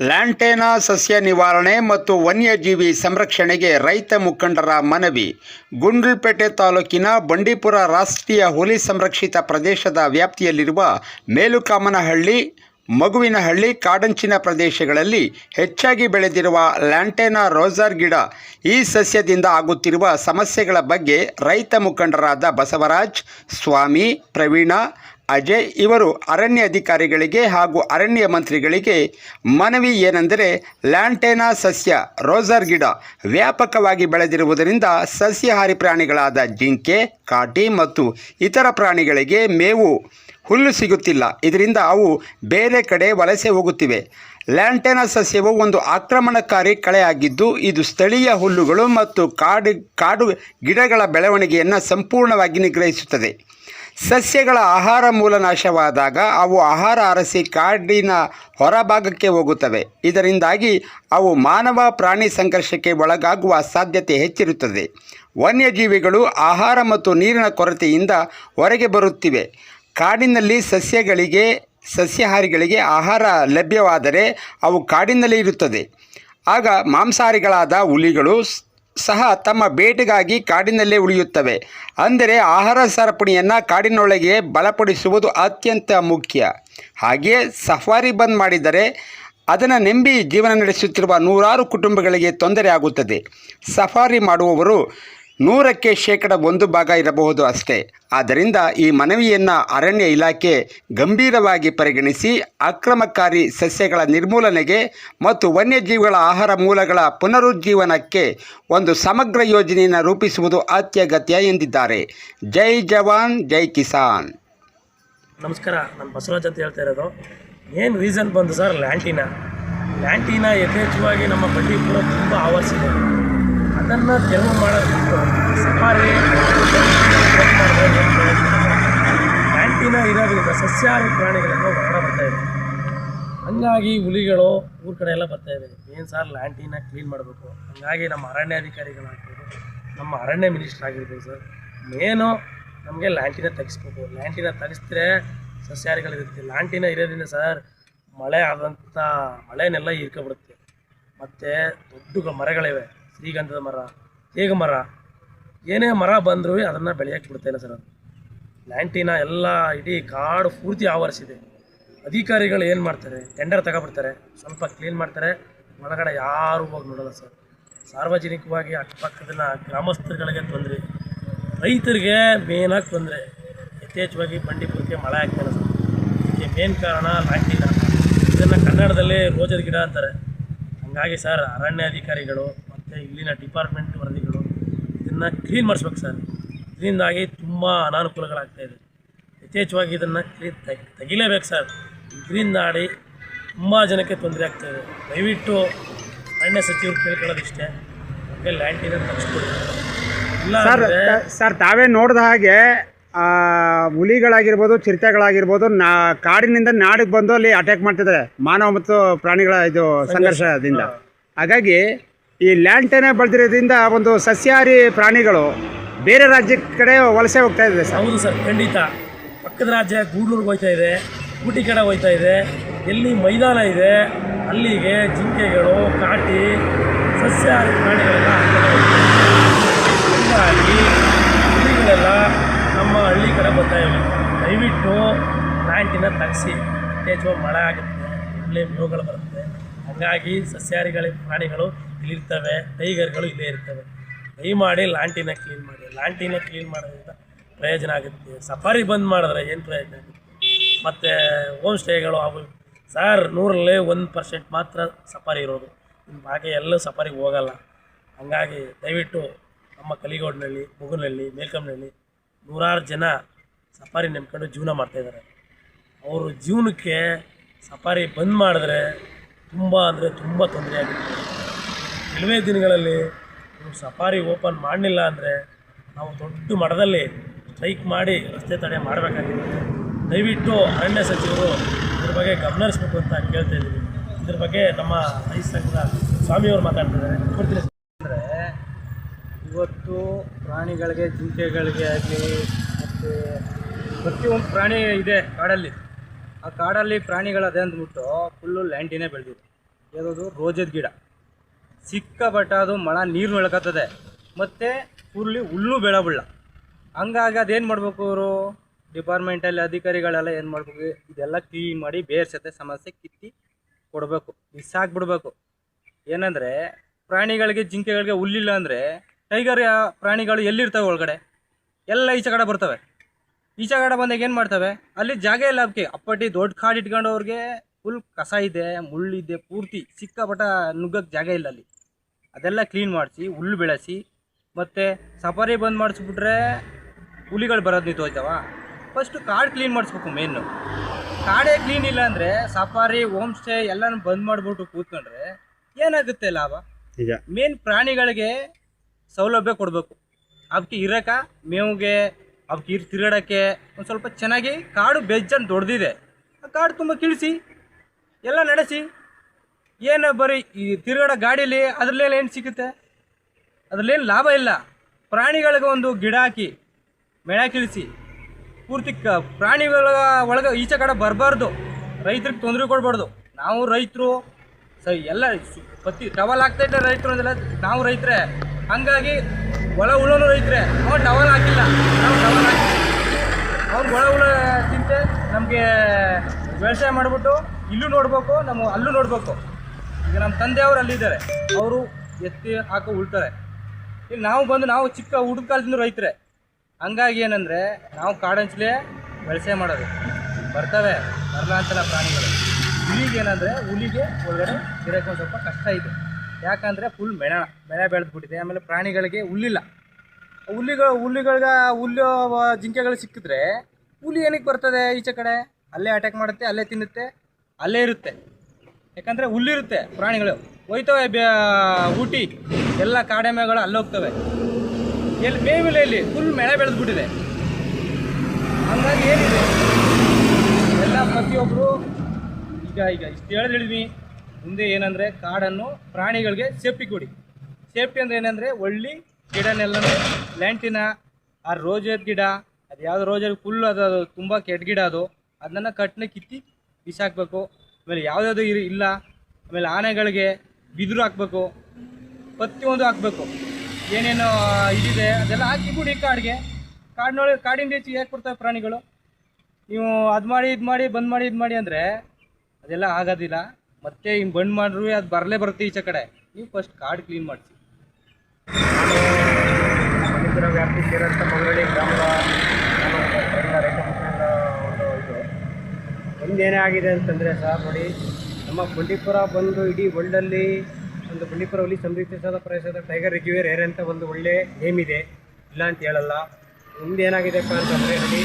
ಲ್ಯಾಂಟೇನಾ ಸಸ್ಯ ನಿವಾರಣೆ ಮತ್ತು ವನ್ಯಜೀವಿ ಸಂರಕ್ಷಣೆಗೆ ರೈತ ಮುಖಂಡರ ಮನವಿ. ಗುಂಡ್ಲುಪೇಟೆ ತಾಲೂಕಿನ ಬಂಡೀಪುರ ರಾಷ್ಟ್ರೀಯ ಹುಲಿ ಸಂರಕ್ಷಿತ ಪ್ರದೇಶದ ವ್ಯಾಪ್ತಿಯಲ್ಲಿರುವ ಮೇಲುಕಾಮನಹಳ್ಳಿ, ಮಗುವಿನಹಳ್ಳಿ, ಕಾಡಂಚಿನ ಪ್ರದೇಶಗಳಲ್ಲಿ ಹೆಚ್ಚಾಗಿ ಬೆಳೆದಿರುವ ಲ್ಯಾಂಟೇನಾ ರೋಜರ್ ಗಿಡ ಈ ಸಸ್ಯದಿಂದ ಆಗುತ್ತಿರುವ ಸಮಸ್ಯೆಗಳ ಬಗ್ಗೆ ರೈತ ಮುಖಂಡರಾದ ಬಸವರಾಜ್, ಸ್ವಾಮಿ, ಪ್ರವೀಣ ಅಜಯ್ ಇವರು ಅರಣ್ಯ ಅಧಿಕಾರಿಗಳಿಗೆ ಹಾಗೂ ಅರಣ್ಯ ಮಂತ್ರಿಗಳಿಗೆ ಮನವಿ ಏನೆಂದರೆ ಲ್ಯಾಂಟೇನಾ ಸಸ್ಯ ರೋಜರ್ ಗಿಡ ವ್ಯಾಪಕವಾಗಿ ಬೆಳೆದಿರುವುದರಿಂದ ಸಸ್ಯಾಹಾರಿ ಪ್ರಾಣಿಗಳಾದ ಜಿಂಕೆ, ಕಾಟಿ ಮತ್ತು ಇತರ ಪ್ರಾಣಿಗಳಿಗೆ ಮೇವು ಹುಲ್ಲು ಸಿಗುತ್ತಿಲ್ಲ. ಇದರಿಂದ ಅವು ಬೇರೆ ಕಡೆ ವಲಸೆ ಹೋಗುತ್ತಿವೆ. ಲ್ಯಾಂಟೇನಾ ಸಸ್ಯವು ಒಂದು ಆಕ್ರಮಣಕಾರಿ ಕಳೆಯಾಗಿದ್ದು, ಇದು ಸ್ಥಳೀಯ ಹುಲ್ಲುಗಳು ಮತ್ತು ಕಾಡು ಕಾಡು ಗಿಡಗಳ ಬೆಳವಣಿಗೆಯನ್ನು ಸಂಪೂರ್ಣವಾಗಿ ನಿಗ್ರಹಿಸುತ್ತದೆ. ಸಸ್ಯಗಳ ಆಹಾರ ಮೂಲ ನಾಶವಾದಾಗ ಅವು ಆಹಾರ ಅರಸಿ ಕಾಡಿನ ಹೊರಭಾಗಕ್ಕೆ ಹೋಗುತ್ತವೆ. ಇದರಿಂದಾಗಿ ಅವು ಮಾನವ ಪ್ರಾಣಿ ಸಂಘರ್ಷಕ್ಕೆ ಒಳಗಾಗುವ ಸಾಧ್ಯತೆ ಹೆಚ್ಚಿರುತ್ತದೆ. ವನ್ಯಜೀವಿಗಳು ಆಹಾರ ಮತ್ತು ನೀರಿನ ಕೊರತೆಯಿಂದ ಹೊರಗೆ ಬರುತ್ತಿವೆ. ಕಾಡಿನಲ್ಲಿ ಸಸ್ಯಗಳಿಗೆ, ಸಸ್ಯಾಹಾರಿಗಳಿಗೆ ಆಹಾರ ಲಭ್ಯವಾದರೆ ಅವು ಕಾಡಿನಲ್ಲಿ ಇರುತ್ತದೆ. ಆಗ ಮಾಂಸಾಹಾರಿಗಳಾದ ಹುಲಿಗಳು ಸಹ ತಮ್ಮ ಬೇಟೆಗಾಗಿ ಕಾಡಿನಲ್ಲೇ ಉಳಿಯುತ್ತವೆ. ಅಂದರೆ ಆಹಾರ ಸರಪಣಿಯನ್ನು ಕಾಡಿನೊಳಗೆ ಬಲಪಡಿಸುವುದು ಅತ್ಯಂತ ಮುಖ್ಯ. ಹಾಗೆಯೇ ಸಫಾರಿ ಬಂದ್ ಮಾಡಿದರೆ ಅದನ್ನು ನಂಬಿ ಜೀವನ ನಡೆಸುತ್ತಿರುವ ನೂರಾರು ಕುಟುಂಬಗಳಿಗೆ ತೊಂದರೆ ಆಗುತ್ತದೆ. ಸಫಾರಿ ಮಾಡುವವರು ನೂರಕ್ಕೆ ಶೇಕಡ ಒಂದು ಭಾಗ ಇರಬಹುದು ಅಷ್ಟೇ. ಆದ್ದರಿಂದ ಈ ಮನವಿಯನ್ನು ಅರಣ್ಯ ಇಲಾಖೆ ಗಂಭೀರವಾಗಿ ಪರಿಗಣಿಸಿ ಆಕ್ರಮಕಾರಿ ಸಸ್ಯಗಳ ನಿರ್ಮೂಲನೆಗೆ ಮತ್ತು ವನ್ಯಜೀವಿಗಳ ಆಹಾರ ಮೂಲಗಳ ಪುನರುಜ್ಜೀವನಕ್ಕೆ ಒಂದು ಸಮಗ್ರ ಯೋಜನೆಯನ್ನು ರೂಪಿಸುವುದು ಅತ್ಯಗತ್ಯ ಎಂದಿದ್ದಾರೆ. ಜೈ ಜವಾನ್, ಜೈ ಕಿಸಾನ್. ನಮಸ್ಕಾರ, ನಾನು ಬಸವರಾಜ್ ಅಂತ ಹೇಳ್ತಾ ಇರೋದು. ಏನು ರೀಸನ್ ಬಂದು ಸರ್ ಲ್ಯಾಂಟಿನ ಲ್ಯಾಂಟಿನ ಯಥೇಚ್ಛವಾಗಿ ನಮ್ಮ ಬಂಡೀಪುರ ತುಂಬ ಆವರಿಸಿದೆ. ಅದನ್ನು ತೆಲುಗು ಮಾಡೋದಿತ್ತು ಸಫಾರಿ ಕ್ಯಾಂಟೀನ ಇರೋದ್ರಿಂದ ಸಸ್ಯಾಹಾರಿ ಪ್ರಾಣಿಗಳನ್ನು ಹೊರಗಡೆ ಬರ್ತಾ ಇದೆ. ಹಂಗಾಗಿ ಹುಲಿಗಳು ಊರ ಕಡೆ ಎಲ್ಲ ಬರ್ತಾ ಇದೆ. ಏನು ಸರ್ ಲ್ಯಾಂಟೀನ ಕ್ಲೀನ್ ಮಾಡಬೇಕು. ಹಂಗಾಗಿ ನಮ್ಮ ಅರಣ್ಯಾಧಿಕಾರಿಗಳಾಗ್ಬೋದು ನಮ್ಮ ಅರಣ್ಯ ಮಿನಿಸ್ಟರ್ ಆಗಿರ್ಬೋದು ಸರ್ ಮೇನು ನಮಗೆ ಲ್ಯಾಂಟಿನ ತೆಗಿಸ್ಬೇಕು. ಲ್ಯಾಂಟಿನ ತೆಗಿಸಿದ್ರೆ ಸಸ್ಯಾಹಾರಿಗಳಿರುತ್ತೆ ಲ್ಯಾಂಟಿನ ಇರೋದ್ರಿಂದ ಸರ್ ಮಳೆ ಆದಂಥ ಮಳೆನೆಲ್ಲ ಹೀರ್ಕೊಬಿಡುತ್ತೆ ಮತ್ತು ದೊಡ್ಡ ಮರಗಳಿವೆ. ಶ್ರೀಗಂಧದ ಮರ ಹೇಗೆ ಮರ. ಏನೇ ಮರ ಬಂದರೂ ಅದನ್ನು ಬೆಳೆಯೋಕ್ಕೆ ಬಿಡ್ತಾಯಿಲ್ಲ ಸರ್ ಅದು. ಲ್ಯಾಂಟಿನ ಎಲ್ಲ ಇಡೀ ಕಾಡು ಪೂರ್ತಿ ಆವರಿಸಿದೆ. ಅಧಿಕಾರಿಗಳು ಏನು ಮಾಡ್ತಾರೆ? ಟೆಂಡರ್ ತಗೊಬಿಡ್ತಾರೆ. ಸ್ವಲ್ಪ ಕ್ಲೀನ್ ಮಾಡ್ತಾರೆ. ಒಳಗಡೆ ಯಾರು ಹೋಗಿ ನೋಡಲ್ಲ ಸರ್. ಸಾರ್ವಜನಿಕವಾಗಿ ಅಕ್ಕಪಕ್ಕದ ಗ್ರಾಮಸ್ಥರುಗಳಿಗೆ ತೊಂದರೆ. ರೈತರಿಗೆ ಮೇನಾಗಿ ತೊಂದರೆ. ಯಥೇಚ್ಛವಾಗಿ ಬಂಡೀಪುರಕ್ಕೆ ಮಳೆ ಆಗ್ತಾಯಿಲ್ಲ ಸರ್. ಇದಕ್ಕೆ ಮೇನ್ ಕಾರಣ ಲ್ಯಾಂಟಿನ ಇದನ್ನು ಕನ್ನಡದಲ್ಲಿ ರೋಜರ್ ಗಿಡ ಅಂತಾರೆ. ಹಾಗಾಗಿ ಸರ್ ಅರಣ್ಯ ಅಧಿಕಾರಿಗಳು ಮತ್ತು ಇಲ್ಲಿನ ಡಿಪಾರ್ಟ್ಮೆಂಟ್ ವರದಿಗಳು ಇದನ್ನು ಕ್ಲೀನ್ ಮಾಡಿಸ್ಬೇಕು ಸರ್ ಇದರಿಂದಾಗಿ ತುಂಬ ಅನಾನುಕೂಲಗಳಾಗ್ತಾ ಇದೆ. ಯಥೇಚ್ಛವಾಗಿ ಇದನ್ನು ಕ್ಲೀನ್ ತೆಗ್ ತೆಗಿಲೇಬೇಕು ಸರ್ ಇದರಿಂದಾಡಿ ತುಂಬ ಜನಕ್ಕೆ ತೊಂದರೆ ಆಗ್ತಾ ಇದೆ. ದಯವಿಟ್ಟು ಅರಣ್ಯ ಸಚಿವರು ಕೇಳ್ಕೊಳ್ಳೋದಿಷ್ಟೇ. ನಮಗೆ ಲ್ಯಾಂಡಿನ ತರಿಸ್ಕೊಡಿ. ಇಲ್ಲ ಸರ್ ಸರ್ ತಾವೇ ನೋಡಿದ ಹಾಗೆ ಹುಲಿಗಳಾಗಿರ್ಬೋದು ಚಿರತೆಗಳಾಗಿರ್ಬೋದು ನಾ ಕಾಡಿನಿಂದ ನಾಡಿಗೆ ಬಂದು ಅಲ್ಲಿ ಅಟ್ಯಾಕ್ ಮಾಡ್ತಿದ್ದಾರೆ. ಮಾನವ ಮತ್ತು ಪ್ರಾಣಿಗಳ ಇದು ಸಂಘರ್ಷದಿಂದ. ಹಾಗಾಗಿ ಈ ಲ್ಯಾಂಟೇನೆ ಬೆಳೆದಿರೋದ್ರಿಂದ ಒಂದು ಸಸ್ಯಾಹಾರಿ ಪ್ರಾಣಿಗಳು ಬೇರೆ ರಾಜ್ಯ ಕಡೆ ವಲಸೆ ಹೋಗ್ತಾ ಇದೆ ಸರ್. ಹೌದು ಸರ್, ಖಂಡಿತ. ಪಕ್ಕದ ರಾಜ್ಯ ಗೂಡ್ಲೂರ್ಗೆ ಹೋಗ್ತಾ ಇದೆ, ಊಟಿ ಕಡೆ ಹೋಗ್ತಾ ಇದೆ, ಎಲ್ಲಿ ಮೈದಾನ ಇದೆ, ಅಲ್ಲಿಗೆ ಜಿಂಕೆಗಳು, ಕಾಟಿ, ಸಸ್ಯಾಹಾರಿ ಪ್ರಾಣಿಗಳೆಲ್ಲ. ಹೀಗಾಗಿ ಹುಲಿಗಳೆಲ್ಲ ನಮ್ಮ ಹಳ್ಳಿ ಕಡೆ ಬರ್ತಾ ಇವೆ. ದಯವಿಟ್ಟು ಪ್ಲಾಂಟಿನ ತಗ್ಸಿ. ಯಥೇಚ್ಛವಾಗಿ ಮಳೆ ಆಗುತ್ತೆ, ಒಳ್ಳೆ ಮೇವುಗಳು ಬರುತ್ತೆ. ಹಾಗಾಗಿ ಸಸ್ಯಾಹಾರಿಗಳ ಪ್ರಾಣಿಗಳು ಇಲ್ಲಿರ್ತವೆ ಟೈಗರ್ಗಳು ಇಲ್ಲೇ ಇರ್ತವೆ. ದಯಮಾಡಿ ಲಾಂಟಿನ ಕ್ಲೀನ್ ಮಾಡಿ. ಲಾಂಟಿನ ಕ್ಲೀನ್ ಮಾಡೋದ್ರಿಂದ ಪ್ರಯೋಜನ ಆಗುತ್ತೆ. ಸಫಾರಿ ಬಂದ್ ಮಾಡಿದ್ರೆ ಏನು ಪ್ರಯೋಜನ ಆಗುತ್ತೆ? ಮತ್ತು ಹೋಮ್ ಸ್ಟೇಗಳು ಅವು ಸರ್ ನೂರಲ್ಲೇ ಒಂದು ಪರ್ಸೆಂಟ್ ಮಾತ್ರ ಸಫಾರಿ ಇರೋದು. ಬಾಕಿ ಎಲ್ಲೂ ಸಫಾರಿಗೆ ಹೋಗಲ್ಲ. ಹಾಗಾಗಿ ದಯವಿಟ್ಟು ನಮ್ಮ ಕಲಿಗೋಡ್ನಲ್ಲಿ ಮುಗುನಲ್ಲಿ ಮೇಲ್ಕಂನಲ್ಲಿ ನೂರಾರು ಜನ ಸಫಾರಿ ನೆಮ್ಕೊಂಡು ಜೀವನ ಮಾಡ್ತಾಯಿದ್ದಾರೆ ಅವರು ಜೀವನಕ್ಕೆ ಸಫಾರಿ ಬಂದ್ ಮಾಡಿದ್ರೆ ತುಂಬ ಅಂದರೆ ತುಂಬ ತೊಂದರೆ ಆಗುತ್ತೆ. ಕೆಲವೇ ದಿನಗಳಲ್ಲಿ ಸಫಾರಿ ಓಪನ್ ಮಾಡಲಿಲ್ಲ ಅಂದರೆ ನಾವು ದೊಡ್ಡ ಮಠದಲ್ಲಿ ಸ್ಟ್ರೈಕ್ ಮಾಡಿ ರಸ್ತೆ ತಡೆ ಮಾಡಬೇಕಾಗಿದೆ. ದಯವಿಟ್ಟು ಅರಣ್ಯ ಸಚಿವರು ಇದ್ರ ಬಗ್ಗೆ ಗಮನ ಹರಿಸ್ಬೇಕು ಅಂತ ಕೇಳ್ತಾ ಇದ್ದೀವಿ. ಇದ್ರ ಬಗ್ಗೆ ನಮ್ಮ ರೈತ ಸಂಘದ ಸ್ವಾಮಿಯವರು ಮಾತಾಡ್ತಿದ್ದಾರೆ. ಕೊಡ್ತೀನಿ ಅಂದರೆ ಇವತ್ತು ಪ್ರಾಣಿಗಳಿಗೆ, ಜಿಂಕೆಗಳಿಗೆ ಆಗಲಿ ಮತ್ತು ಪ್ರತಿಯೊಂದು ಪ್ರಾಣಿ ಇದೆ ಕಾಡಲ್ಲಿ. ಆ ಕಾಡಲ್ಲಿ ಪ್ರಾಣಿಗಳದೆ ಅಂದ್ಬಿಟ್ಟು ಫುಲ್ಲು ಲ್ಯಾಂಡಿನೇ ಬೆಳೆದಿದೆ. ಯಾವುದು? ರೋಜದ ಗಿಡ. ಸಿಕ್ಕಾಪಟ್ಟೆ ಅದು ಮಳ ನೀರು ಬೆಳ್ಕತ್ತದೆ ಮತ್ತು ಹುರುಳಿ ಹುಲ್ಲು ಬೆಳಬುಳ್ಳ ಹಂಗಾಗಿ ಅದೇನು ಮಾಡ್ಬೇಕು ಅವರು? ಡಿಪಾರ್ಟ್ಮೆಂಟಲ್ಲಿ ಅಧಿಕಾರಿಗಳೆಲ್ಲ ಏನು ಮಾಡಬೇಕು? ಇದೆಲ್ಲ ಕ್ಲೀನ್ ಮಾಡಿ ಬೇರೆ ಸಮಸ್ಯೆ ಕಿತ್ತಿ ಕೊಡಬೇಕು. ಬಿಸಾಕ್ಬಿಡ್ಬೇಕು ಏನಂದರೆ ಪ್ರಾಣಿಗಳಿಗೆ ಜಿಂಕೆಗಳಿಗೆ ಹುಲ್ಲಿಲ್ಲ ಅಂದರೆ ಟೈಗರ್ ಪ್ರಾಣಿಗಳು ಎಲ್ಲಿರ್ತವೆ ಒಳಗಡೆ? ಎಲ್ಲ ಈಚೆ ಕಡೆ ಬರ್ತವೆ. ಈಚೆ ಕಡೆ ಬಂದಾಗ ಏನು ಮಾಡ್ತವೆ? ಅಲ್ಲಿ ಜಾಗ ಇಲ್ಲ ಅದಕ್ಕೆ ಅಪ್ಪಟ್ಟಿ ದೊಡ್ಡ ಕಾಡು ಇಟ್ಕೊಂಡು ಅವ್ರಿಗೆ ಫುಲ್ ಕಸ ಇದೆ ಮುಳ್ಳಿದೆ ಪೂರ್ತಿ ಸಿಕ್ಕಾಪಟ್ಟ ನುಗ್ಗಕ್ಕೆ ಜಾಗ ಇಲ್ಲ ಅಲ್ಲಿ. ಅದೆಲ್ಲ ಕ್ಲೀನ್ ಮಾಡಿಸಿ ಹುಲ್ಲು ಬೆಳೆಸಿ ಮತ್ತು ಸಫಾರಿ ಬಂದ್ ಮಾಡಿಸ್ಬಿಟ್ರೆ ಹುಲಿಗಳು ಬರೋದು ನಿಂತೋಯ್ತವ ಫಸ್ಟು ಕಾಡು ಕ್ಲೀನ್ ಮಾಡಿಸ್ಬೇಕು ಮೇನು ಕಾಡೇ ಕ್ಲೀನ್ ಇಲ್ಲ ಅಂದರೆ ಸಫಾರಿ ಹೋಮ್ ಸ್ಟೇ ಎಲ್ಲನೂ ಬಂದ್ ಮಾಡಿಬಿಟ್ಟು ಕೂತ್ಕೊಂಡ್ರೆ ಏನಾಗುತ್ತೆ ಲಾಭ? ಈಗ. ಮೇನ್ ಪ್ರಾಣಿಗಳಿಗೆ ಸೌಲಭ್ಯ ಕೊಡಬೇಕು. ಅವಕ್ಕೆ ಇರಕ ಮೇವಿಗೆ ಅವಕ್ಕೆ ಇರ್ ತಿರುಗಾಡೋಕ್ಕೆ ಒಂದು ಸ್ವಲ್ಪ ಚೆನ್ನಾಗಿ ಕಾಡು ಬೆಜ್ಜನ್ನು ದೊಡ್ಡದಿದೆ ಆ ಕಾಡು ತುಂಬ ಕಿಳಿಸಿ. ಎಲ್ಲ ನಡೆಸಿ. ಏನು ಬರೀ ಈ ತಿರುಗಾಡೋ ಗಾಡೀಲಿ ಅದ್ರಲ್ಲೆಲ್ಲ ಏನು ಸಿಗುತ್ತೆ? ಅದರಲ್ಲೇನು ಲಾಭ ಇಲ್ಲ. ಪ್ರಾಣಿಗಳಿಗೆ ಒಂದು ಗಿಡ ಹಾಕಿ ಮೆಳಕಿಳಿಸಿ ಕೀಳಿಸಿ, ಪೂರ್ತಿ ಕ ಪ್ರಾಣಿಗಳ ಒಳಗೆ ಈಚೆ ಕಡೆ ಬರಬಾರ್ದು. ರೈತರಿಗೆ ತೊಂದರೆ ಕೊಡಬಾರ್ದು. ನಾವು ರೈತರು, ಸ ಎಲ್ಲ ಪತಿ ಟವಲ್ ಹಾಕ್ತೈತೆ ರೈತರು ಅಂದಿಲ್ಲ, ನಾವು ರೈತರೇ. ಹಂಗಾಗಿ ಒಳ ಉಳೋನು ರೈತರೇ. ಅವ್ರು ಟವಲ್ ಹಾಕಿಲ್ಲ. ನಾವು ಟವಲ್ ಹಾಕಿ ಅವ್ರು ಒಳ ಹುಳ ತಿಂತೆ, ನಮಗೆ ವ್ಯವಸಾಯ ಮಾಡಿಬಿಟ್ಟು ಇಲ್ಲೂ ನೋಡಬೇಕು, ನಮ್ಮ ಅಲ್ಲೂ ನೋಡಬೇಕು. ಈಗ ನಮ್ಮ ತಂದೆಯವರು ಅಲ್ಲಿದ್ದಾರೆ. ಅವರು ಎತ್ತಿ ಹಾಕೋ ಉಳ್ತಾರೆ ಇಲ್ಲಿ ನಾವು ಬಂದು ನಾವು ಚಿಕ್ಕ ಹುಡುಗ ಕಾಲದಿಂದ ರೈತರೆ, ಹಂಗಾಗಿ ಏನಂದರೆ ನಾವು ಕಾಡಂಚಲೇ ಬೆಳೆಸೆ ಮಾಡೋದು. ಬರ್ತವೆ ಅಂತಲ್ಲ ಪ್ರಾಣಿಗಳು. ಹುಲಿಗೆ ಏನಂದರೆ ಹುಲಿಗೆ ಒಳಗಡೆ ಇರೋಕ್ಕೆ ಸ್ವಲ್ಪ ಕಷ್ಟ ಇದೆ. ಯಾಕಂದರೆ ಫುಲ್ ಮೆಣ ಬೆಳೆ ಬೆಳೆದ್ಬಿಟ್ಟಿದೆ. ಆಮೇಲೆ ಪ್ರಾಣಿಗಳಿಗೆ ಹುಲ್ಲಿಲ್ಲ. ಹುಲ್ಲಿಗಳು, ಹುಲ್ಲಿಗಳ್ಗೆ, ಹುಲ್ಲು ಜಿಂಕೆಗಳು ಸಿಕ್ಕಿದ್ರೆ ಹುಲಿ ಏನಕ್ಕೆ ಬರ್ತದೆ ಈಚೆ ಕಡೆ? ಅಲ್ಲೇ ಅಟ್ಯಾಕ್ ಮಾಡುತ್ತೆ, ಅಲ್ಲೇ ತಿನ್ನುತ್ತೆ. ಅಲ್ಲೇ ಇರುತ್ತೆ. ಯಾಕಂದರೆ ಹುಲ್ಲಿರುತ್ತೆ ಪ್ರಾಣಿಗಳು. ಹೋಯ್ತವೆ ಊಟಿ. ಎಲ್ಲ ಕಾಡೆಮೆಗಳು ಅಲ್ಲೋಗ್ತವೆ ಎಲ್ಲಿ ಮೇವಿಲ್ಲ ಇಲ್ಲಿ. ಫುಲ್ ಮಳೆ ಬೆಳೆದ್ಬಿಟ್ಟಿದೆ. ಹಂಗಾಗಿ ಏನಿದೆ? ಎಲ್ಲ ಪ್ರತಿಯೊಬ್ಬರು ಈಗ ಈಗ ಇಷ್ಟು ಹೇಳಿ ಹೇಳಿದ್ವಿ. ಮುಂದೆ ಏನಂದರೆ ಕಾಡನ್ನು ಪ್ರಾಣಿಗಳಿಗೆ ಸೇಫ್ಟಿ ಕೊಡಿ. ಸೇಫ್ಟಿ ಅಂದರೆ ಏನಂದರೆ ಒಳ್ಳೆ ಗಿಡನೆಲ್ಲ ಲ್ಯಾಂಟಿನ ಆ ರೋಜದ ಗಿಡ ಅದು ಯಾವುದು ರೋಜರ್ ಫುಲ್ಲು ಅದು ಅದು ತುಂಬ ಕೆಟ್ಟ ಗಿಡ ಅದು, ಅದನ್ನು ಕಟ್ನ ಕಿತ್ತಿ ಬಿಸಾಕಬೇಕು, ಆಮೇಲೆ ಯಾವುದ್ಯಾವುದು ಇರಿ ಇಲ್ಲ, ಆಮೇಲೆ ಆನೆಗಳಿಗೆ ಬಿದಿರು ಹಾಕಬೇಕು, ಪ್ರತಿಯೊಂದು ಹಾಕಬೇಕು. ಏನೇನು ಇದಿದೆ, ಅದೆಲ್ಲ ಹಾಕಿ ಬಿಡಿ ಕಾಡಿಗೆ. ಕಾಡಿನೊಳಗೆ ಕಾಡಿನ ರೀತಿ ಹೇಗೆ ಕೊಡ್ತವೆ ಪ್ರಾಣಿಗಳು? ನೀವು ಅದು ಮಾಡಿ, ಇದು ಮಾಡಿ, ಬಂದ್ ಮಾಡಿ, ಇದು ಮಾಡಿ ಅಂದರೆ ಅದೆಲ್ಲ ಆಗೋದಿಲ್ಲ. ಮತ್ತೆ ಹಿಂಗೆ ಬಂದ್ ಮಾಡ್ರು ಅದು ಬರಲೇ ಬರುತ್ತೆ ಈಚೆ ಕಡೆ. ನೀವು ಫಸ್ಟ್ ಕಾಡು ಕ್ಲೀನ್ ಮಾಡಿಸಿ. ವ್ಯಾಪ್ತಿ ಸೇರಂಥ ಮಂಗಳೂರಿ ಗ್ರಾಮದ ನಾನು ಒಬ್ಬ ರೈತ ಮುಖಂಡ ಒಂದು ಇದು ಒಂದೇನೇ ಆಗಿದೆ ಅಂತಂದರೆ ಸರ್ ನೋಡಿ, ನಮ್ಮ ಬಂಡೀಪುರ ಬಂದು ಇಡೀ ವರ್ಲ್ಡಲ್ಲಿ ಒಂದು ಬಂಡೀಪುರ ಹುಲಿ ಸಂರಕ್ಷಿಸಿದ ಪ್ರದೇಶದ ಟೈಗರ್ ರಿಜಿವೇರ್ ಏರ್ ಅಂತ ಒಂದು ಒಳ್ಳೆ ನೇಮ್ ಇದೆ. ಇಲ್ಲ ಅಂತ ಹೇಳಲ್ಲ. ಮುಂದೇನಾಗಿದೆಪ್ಪ ಅಂತಂದರೆ ನೋಡಿ,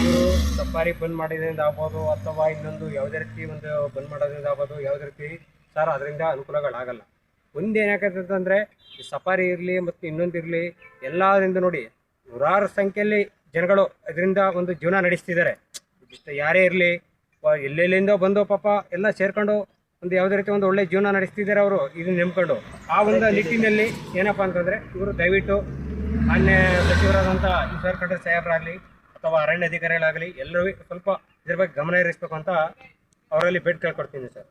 ಇವರು ಸಫಾರಿ ಬಂದ್ ಮಾಡಿದ್ರಿಂದ ಆಗ್ಬೋದು ಅಥವಾ ಇನ್ನೊಂದು ಯಾವುದೇ ರೀತಿ ಒಂದು ಬಂದ್ ಮಾಡೋದ್ರಿಂದ ಆಗ್ಬೋದು, ಯಾವುದೇ ರೀತಿ ಸರ್ ಅದರಿಂದ ಅನುಕೂಲಗಳಾಗಲ್ಲ. ಒಂದೇನಾಗತ್ತೆ ಅಂತಂದರೆ, ಈ ಸಫಾರಿ ಇರಲಿ ಮತ್ತು ಇನ್ನೊಂದು ಇರಲಿ, ಎಲ್ಲದರಿಂದ ನೋಡಿ ನೂರಾರು ಸಂಖ್ಯೆಯಲ್ಲಿ ಜನಗಳು ಇದರಿಂದ ಒಂದು ಜೀವನ ನಡೆಸ್ತಿದ್ದಾರೆ. ಯಾರೇ ಇರಲಿ ಎಲ್ಲೆಲ್ಲಿಂದ ಬಂದು ಪಾಪ ಎಲ್ಲ ಸೇರ್ಕೊಂಡು ಒಂದು ಯಾವುದೇ ರೀತಿ ಒಂದು ಒಳ್ಳೆ ಜೀವನ ನಡೆಸ್ತಿದ್ದಾರೆ ಅವರು ಇದನ್ನ ನೆಮ್ಕೊಂಡು ಆ ಒಂದು ನಿಟ್ಟಿನಲ್ಲಿ ಏನಪ್ಪ ಅಂತಂದರೆ ಇವರು ದಯವಿಟ್ಟು ಮಾನ್ಯ ಸಚಿವರಾದಂಥ ಈಶ್ವರ್ ಖಂಡ್ರೆ ಸಾಹೇಬರಾಗಲಿ ಅಥವಾ ಅರಣ್ಯ ಅಧಿಕಾರಿಗಳಾಗಲಿ ಎಲ್ಲರೂ ಸ್ವಲ್ಪ ಇದ್ರ ಬಗ್ಗೆ ಗಮನ ಹರಿಸ್ಬೇಕು ಅಂತ ಅವರಲ್ಲಿ ಬೇಡ್ ಕೇಳ್ಕೊಡ್ತೀನಿ ಸರ್.